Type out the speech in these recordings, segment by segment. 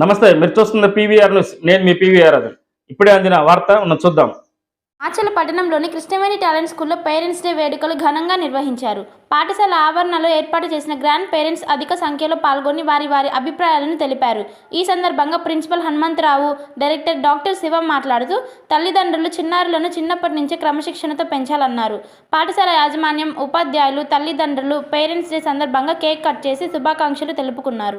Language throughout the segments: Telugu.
నమస్తే మీరు చూస్తున్న పీవీఆర్ న్యూస్. నేను మీ పీవీఆర్ అది ఇప్పుడే అందిన వార్త ఉన్న చూద్దాం. ఆచల పట్టణంలోని కృష్ణవేణి టాలెంట్ స్కూల్లో పేరెంట్స్ డే వేడుకలు ఘనంగా నిర్వహించారు. పాఠశాల ఆవరణలో ఏర్పాటు చేసిన గ్రాండ్ పేరెంట్స్ అధిక సంఖ్యలో పాల్గొని వారి వారి అభిప్రాయాలను తెలిపారు. ఈ సందర్భంగా principal Hanumantharao director doctor Shiva మాట్లాడుతూ తల్లిదండ్రులు చిన్నారులను చిన్నప్పటి నుంచే క్రమశిక్షణతో పెంచాలన్నారు. పాఠశాల యాజమాన్యం ఉపాధ్యాయులు తల్లిదండ్రులు పేరెంట్స్ డే సందర్భంగా కేక్ కట్ చేసి శుభాకాంక్షలు తెలుపుకున్నారు.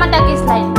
naman tag slide.